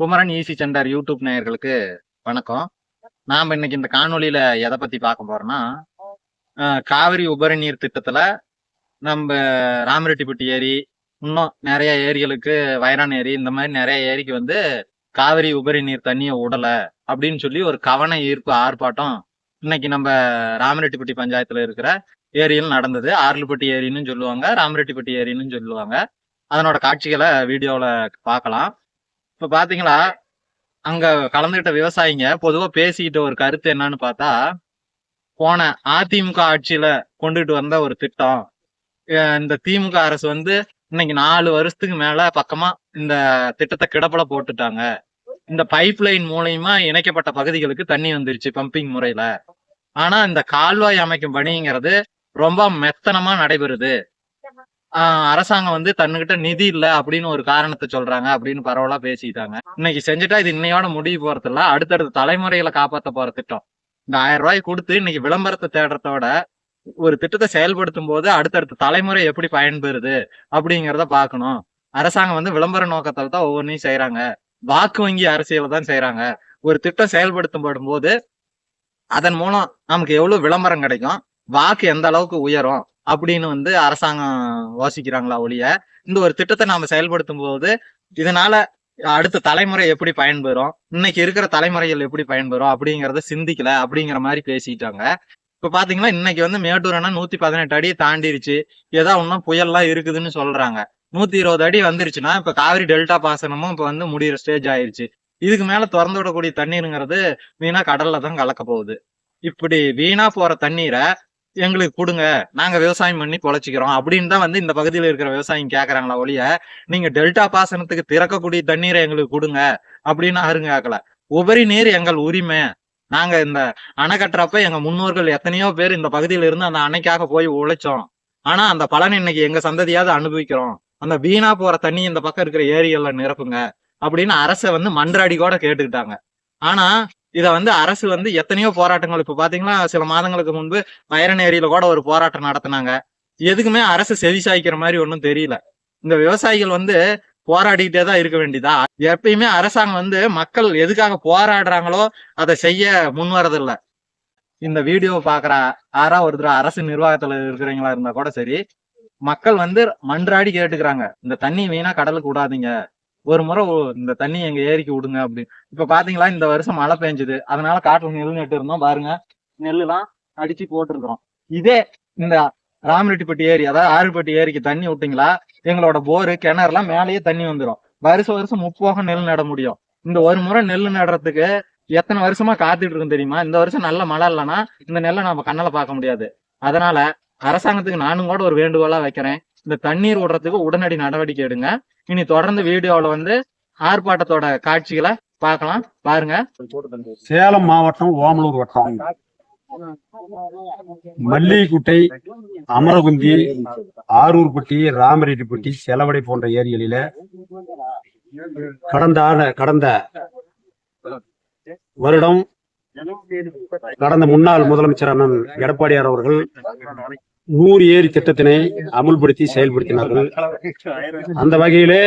Kumaran easy centre YouTube நேயர்களுக்கு வணக்கம். நாம் இன்னைக்கு இந்த காணொலியில எதை பத்தி பார்க்க போறோம்னா காவிரி உபரி நீர் திட்டத்துல நம்ம ராமரெட்டிப்பட்டி ஏரி இன்னும் நிறைய ஏரிகளுக்கு வைரான் ஏரி இந்த மாதிரி நிறைய ஏரிக்கு வந்து காவிரி உபரி நீர் தண்ணியை விடலை அப்படின்னு சொல்லி ஒரு கவன ஈர்ப்பு ஆர்ப்பாட்டம் இன்னைக்கு நம்ம ராமரெட்டிப்பட்டி பஞ்சாயத்துல இருக்கிற ஏரியில் நடந்தது. ஆர்லுப்பட்டி ஏரின்னு சொல்லுவாங்க ராமரெட்டிப்பட்டி ஏரின்னு சொல்லுவாங்க. அதனோட காட்சிகளை வீடியோவில் பார்க்கலாம். இப்ப பாத்தீங்களா அங்க கலந்துகிட்ட விவசாயிங்க பொதுவா பேசிக்கிட்ட ஒரு கருத்து என்னன்னு பார்த்தா போன அதிமுக ஆட்சியில கொண்டுகிட்டு வந்த ஒரு திட்டம். இந்த திமுக அரசு வந்து இன்னைக்கு நாலு வருஷத்துக்கு மேல பக்கமா இந்த திட்டத்தை கிடப்பல போட்டுட்டாங்க. இந்த பைப் லைன் மூலயமா இணைக்கப்பட்ட பகுதிகளுக்கு தண்ணி வந்துருச்சு பம்பிங் முறையில. ஆனா இந்த கால்வாய் அமைக்கும் பணிங்கிறது ரொம்ப மெத்தனமா நடைபெறுது. அரசாங்கம் வந்து தன்னுகிட்ட நிதி இல்ல அப்படின்னு ஒரு காரணத்தை சொல்றாங்க அப்படின்னு பரவலா பேசிட்டாங்க. இன்னைக்கு செஞ்சுட்டா இது இன்னையோட முடிவு போறது இல்ல அடுத்தடுத்த தலைமுறைகளை காப்பாற்ற போற திட்டம். இந்த ஆயிரம் ரூபாய் கொடுத்து இன்னைக்கு விளம்பரத்தை தேடுறதோட ஒரு திட்டத்தை செயல்படுத்தும் போது அடுத்தடுத்த தலைமுறை எப்படி பயன்பெறுது அப்படிங்கிறத பார்க்கணும். அரசாங்கம் வந்து விளம்பர நோக்கத்தில் தான் ஒவ்வொன்றையும் செய்யறாங்க வாக்கு வங்கி அரசியல தான் செய்யறாங்க ஒரு திட்டம் செயல்படுத்தப்படும் போது அதன் மூலம் நமக்கு எவ்வளவு விளம்பரம் கிடைக்கும்? வாக்கு எந்த அளவுக்கு உயரும்? அப்படின்னு வந்து அரசாங்கம் யோசிக்கிறாங்களா ஒழிய இந்த ஒரு திட்டத்தை நாம செயல்படுத்தும் போது இதனால அடுத்த தலைமுறை எப்படி பயன்பெறும் இன்னைக்கு இருக்கிற தலைமுறைகள் எப்படி பயன்பெறும் அப்படிங்கறத சிந்திக்கல அப்படிங்கிற மாதிரி பேசிட்டாங்க. இப்ப பாத்தீங்கன்னா இன்னைக்கு வந்து மேட்டூர் அணை நூத்தி பதினெட்டு அடி தாண்டிருச்சு ஏதோ இன்னும் புயல்லாம் இருக்குதுன்னு சொல்றாங்க. நூத்தி இருபது அடி வந்துருச்சுன்னா இப்ப காவிரி டெல்டா பாசனமும் இப்ப வந்து முடியிற ஸ்டேஜ் ஆயிருச்சு. இதுக்கு மேல திறந்து விடக்கூடிய தண்ணீருங்கிறது வீணா கடல்ல தான் கலக்க போகுது. இப்படி வீணா போற தண்ணீரை எங்களுக்கு கொடுங்க. நாங்க விவசாயம் பண்ணி பொழைச்சிக்கிறோம். அப்படின்னு தான் வந்து இந்த பகுதியில் இருக்கிற விவசாயிங்க கேட்கறாங்களா ஒழிய நீங்க டெல்டா பாசனத்துக்கு திறக்கக்கூடிய தண்ணீரை எங்களுக்கு கொடுங்க அப்படின்னு யாரும் கேட்கல உபரி நீர் எங்கள் உரிமை. நாங்க இந்த அணை கட்டுறப்ப எங்க முன்னோர்கள் எத்தனையோ பேர் இந்த பகுதியில இருந்து அந்த அணைக்காக போய் உழைச்சோம். ஆனா அந்த பலன் இன்னைக்கு எங்க சந்ததியாவது அனுபவிக்கிறோம். அந்த வீணா போற தண்ணி இந்த பக்கம் இருக்கிற ஏரிகள்ல நிரப்புங்க அப்படின்னு அரசை வந்து மன்றாடி கூட கேட்டுக்கிட்டாங்க. ஆனா இத வந்து அரசு வந்து எத்தனையோ போராட்டங்கள் இப்ப பாத்தீங்கன்னா சில மாதங்களுக்கு முன்பு வைரன் ஏரியில கூட ஒரு போராட்டம் நடத்தினாங்க. எதுக்குமே அரசு செவி சாய்க்கிற மாதிரி ஒன்றும் தெரியல. இந்த விவசாயிகள் வந்து போராடிக்கிட்டே தான் இருக்க வேண்டியதா? எப்பயுமே அரசாங்கம் வந்து மக்கள் எதுக்காக போராடுறாங்களோ அதை செய்ய முன் வரதில்ல. இந்த வீடியோவை பாக்குற யாரா ஒருத்தர் அரசு நிர்வாகத்துல இருக்கிறவங்களா இருந்தா கூட சரி மக்கள் வந்து மன்றாடி கேட்டுக்கிறாங்க. இந்த தண்ணி வீணா கடலுக்கு விடாதீங்க. ஒரு முறை இந்த தண்ணி எங்க ஏரிக்கு விடுங்க அப்படின்னு இப்ப பாத்தீங்களா இந்த வருஷம் மழை பெஞ்சுது. அதனால காட்டுல நெல் நட்டு இருந்தோம் பாருங்க நெல்லுலாம் அடிச்சு போட்டிருக்கிறோம். இதே இந்த ராமரெட்டிப்பட்டி ஏரி அதாவது ஆறுபட்டி ஏரிக்கு தண்ணி விட்டீங்களா எங்களோட போரு கிணறுலாம் மேலேயே தண்ணி வந்துடும் வருஷம் வருஷம் முப்போகம் நெல் நட முடியும். இந்த ஒரு முறை நெல் நடுறதுக்கு எத்தனை வருஷமா காத்துட்டு இருக்கும் தெரியுமா? இந்த வருஷம் நல்ல மழை இல்லைன்னா இந்த நெல்லை நம்ம கண்ணால பார்க்க முடியாது. அதனால அரசாங்கத்துக்கு நானும் கூட ஒரு வேண்டுகோளா வைக்கிறேன். இந்த தண்ணீர் விடுறதுக்கு உடனடி நடவடிக்கை எடுங்க. இனி தொடர்ந்து வீடியோவில் வந்து ஆர்ப்பாட்டத்தோட காட்சிகளை பார்க்கலாம். பாருங்க. சேலம் மாவட்டம் ஓமலூர் வட்டம். மல்லிகுட்டை அமரகுந்தி ஆரூர்பட்டி ராமரெட்டிப்பட்டி செலவடை போன்ற ஏரிகளில கடந்த கடந்த வருடம் கடந்த முன்னாள் முதலமைச்சர் அண்ணன் எடப்பாடியார் அவர்கள் நூறு ஏரி திட்டத்தினை அமுல்படுத்தி செயல்படுத்தினார்கள். அந்த வகையிலே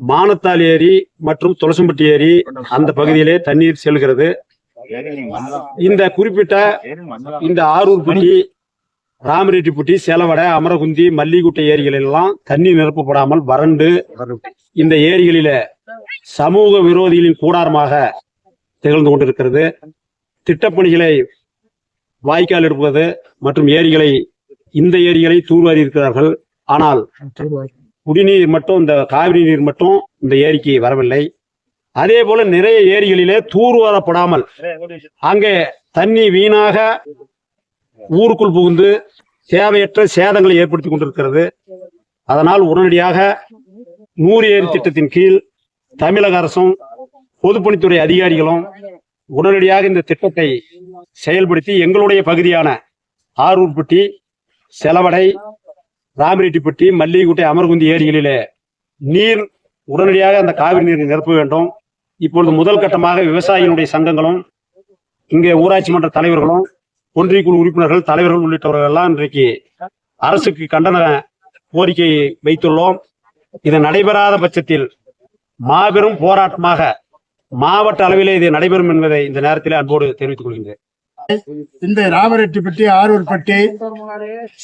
மானத்தால் ஏரி மற்றும் துளசம்பட்டி ஏரி அந்த பகுதியிலே தண்ணீர் செல்கிறது. இந்த குறிப்பிட்ட இந்த ஆரூர்பட்டி ராமரெட்டிப்பட்டி செலவடை அமரகுந்தி மல்லிகுட்டை ஏரிகள் எல்லாம் தண்ணீர் நிரப்பப்படாமல் வறண்டு இந்த ஏரிகளில சமூக விரோதிகளின் கூடாரமாக திகழ்ந்து கொண்டிருக்கிறது. திட்டப்பணிகளை வாய்க்கால் எடுப்பது மற்றும் ஏரிகளை இந்த ஏரிகளை தூர்வாரி இருக்கிறார்கள். ஆனால் குடிநீர் மட்டும் இந்த காவிரி நீர் மட்டும் இந்த ஏரிக்கு வரவில்லை. அதே போல நிறைய ஏரிகளிலே தூர்வாரப்படாமல் அங்கே தண்ணி வீணாக ஊருக்குள் புகுந்து தேவையற்ற சேதங்களை ஏற்படுத்தி கொண்டிருக்கிறது. அதனால் உடனடியாக நூறு ஏரி திட்டத்தின் கீழ் தமிழக அரசும் பொதுப்பணித்துறை அதிகாரிகளும் உடனடியாக இந்த திட்டத்தை செயல்படுத்தி எங்களுடைய பகுதியான ஆரூர்பட்டி செலவடை ராமிரெட்டிப்பட்டி மல்லிகுட்டை அமர்குந்தி ஏரிகளிலே நீர் உடனடியாக அந்த காவிரி நீரை நிரப்ப வேண்டும். இப்பொழுது முதல் கட்டமாக விவசாயிகளுடைய சங்கங்களும் இங்கே ஊராட்சி மன்ற தலைவர்களும் ஒன்றிய குழு உறுப்பினர்கள் தலைவர்கள் உள்ளிட்டவர்கள் எல்லாம் இன்றைக்கு அரசுக்கு கண்டன கோரிக்கை வைத்துள்ளோம். இது நடைபெறாத பட்சத்தில் மாபெரும் போராட்டமாக மாவட்ட அளவிலே இது நடைபெறும் என்பதை இந்த நேரத்தில் அன்போடு தெரிவித்துக் கொள்கின்றேன். இந்த ராமரெட்டிப்பட்டி ஆரூர்பட்டி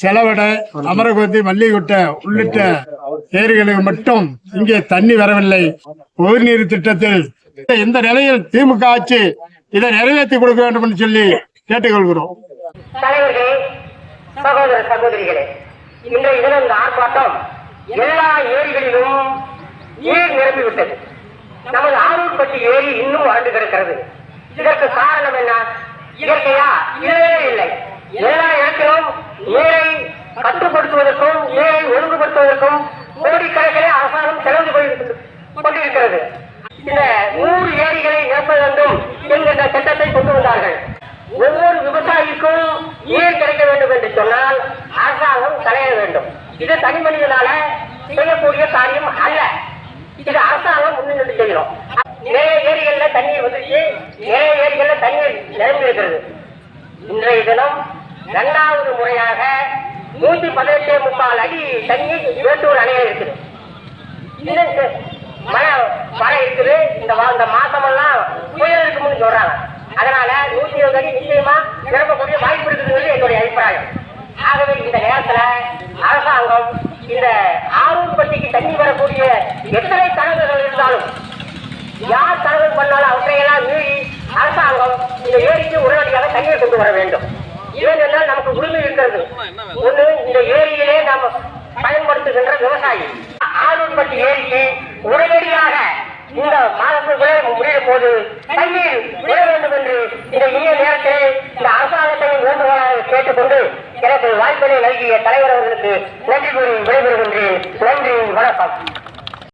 செலவடை அமரகோதி மல்லிகுட்டை உள்ளிட்ட ஏரிகளுக்கு மட்டும் இங்கே தண்ணி வரவில்லை. உயிர்நீர் திட்டத்தில் இந்த நிலையில் திமுக ஆட்சி இதை நிறைவேற்றி கொடுக்க வேண்டும் என்று சொல்லி கேட்டுக்கொள்கிறோம். சகோதர சகோதரிகளே இன்றைய தினம் இந்த ஆர்ப்பாட்டம் எல்லா ஏரிகளிலும் நீர் நிரம்பிவிட்டது நமது ஆரூர்பட்டி ஏரி இன்னும் வறண்டு கிடக்கிறது. இதற்கு காரணம் என்ன? இயற்கையா? இல்லவே இல்லை. எல்லா இடத்திலும் ஏரை கட்டுப்படுத்துவதற்கும் ஏரை ஒழுங்குபடுத்துவதற்கும் கோடிக்கணக்கிலே அரசாங்கம் செலவு கொண்டிருக்கிறது. இந்த நூறு ஏரிகளை நிரப்ப வேண்டும் என்கின்ற திட்டத்தை கொண்டு வந்தார்கள். ஒவ்வொரு விவசாயிக்கும் நீர் கிடைக்க வேண்டும் என்று சொன்னால் அரசாங்கம் தலையிட வேண்டும். இது தனி மனிதனால செய்யக்கூடிய காரியம் அல்ல. இது அரசாங்கம் முன்னின்று செய்கிறோம். நிறைய ஏரிகள்ல தண்ணீர் வந்துச்சு நிறைய ஏரிகள்ல தண்ணீர் நிரம்பி இருக்கிறது இன்றைய தினம் இரண்டாவது முறையாக நூத்தி பதினெட்டு முக்கால் அடி தண்ணீர் வேட்டூர் அணையில் இருக்குது. இந்த மழை மழை இருக்குது. இந்த இந்த மாசமெல்லாம் புயல் இருக்கும்னு சொல்றாங்க. அதனால நூத்தி இருபது அடி நிச்சயமா நிரம்பக்கூடிய வாய்ப்பு இருக்குதுங்கிறது என்னுடைய அபிப்பிராயம். ஆகவே இந்த நேரத்துல அரசாங்கம் இந்த ஆரூர்பட்டிக்கு தண்ணி வரக்கூடிய எத்தனை கணக்குகள் இருந்தாலும் பண்ணாலும் அவற்றையெல்லாம் மீறி அரசாங்கம் இந்த ஏரிக்கு உடனடியாக தண்ணீர் கொண்டு வர வேண்டும். ஏனென்றால் நமக்கு உரிமை இருக்கிறது. ஒண்ணு இந்த ஏரியிலே நாம் பயன்படுத்துகின்ற விவசாயி. ஆளுநர்பட்டி ஏரிக்கு உடனடியாக இந்த மாதத்துக்குள்ளே முடியும் போது தண்ணீர் விட வேண்டும் என்று இந்த இனிய நேரத்தில் இந்த அரசாங்கத்தையும் வேண்டுகோளாக கேட்டுக்கொண்டு எனக்கு வாய்ப்பினை நல்கிய தலைவர் அவர்களுக்கு நன்றி கூறி விடைபெறுகின்றேன். நன்றி வணக்கம்.